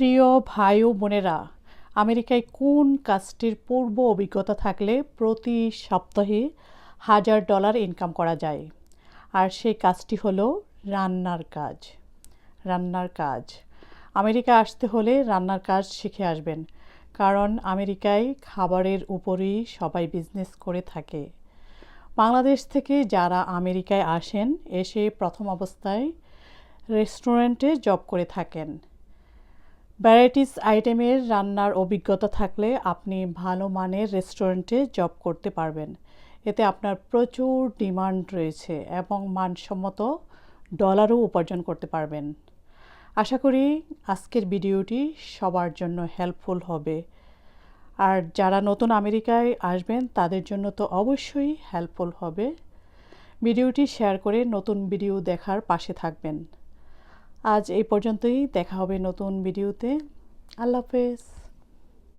প্রিয় ভাই ও বোনেরা, আমেরিকায় কোন কাজটির পূর্ব অভিজ্ঞতা থাকলে প্রতি সপ্তাহে হাজার ডলার ইনকাম করা যায়? আর সেই কাজটি হলো রান্নার কাজ। রান্নার কাজ। আমেরিকা আসতে হলে রান্নার কাজ শিখে আসবেন, কারণ আমেরিকায় খাবারের উপরেই সবাই বিজনেস করে থাকে। বাংলাদেশ থেকে যারা আমেরিকায় আসেন, এসে প্রথম অবস্থায় রেস্টুরেন্টে জব করে থাকেন। ভ্যারাইটিস আইটেমের রান্নার অভিজ্ঞতা থাকলে আপনি ভালো মানের রেস্টুরেন্টে জব করতে পারবেন। এতে আপনার প্রচুর ডিমান্ড রয়েছে এবং মানসম্মত ডলারও উপার্জন করতে পারবেন। আশা করি আজকের ভিডিওটি সবার জন্য হেল্পফুল হবে। আর যারা নতুন আমেরিকায় আসবেন, তাদের জন্য তো অবশ্যই হেল্পফুল হবে। ভিডিওটি শেয়ার করে নতুন ভিডিও দেখার পাশে থাকবেন। আজ এই পর্যন্তই দেখা হবে নতুন ভিডিওতে। আল্লাহ হাফেজ।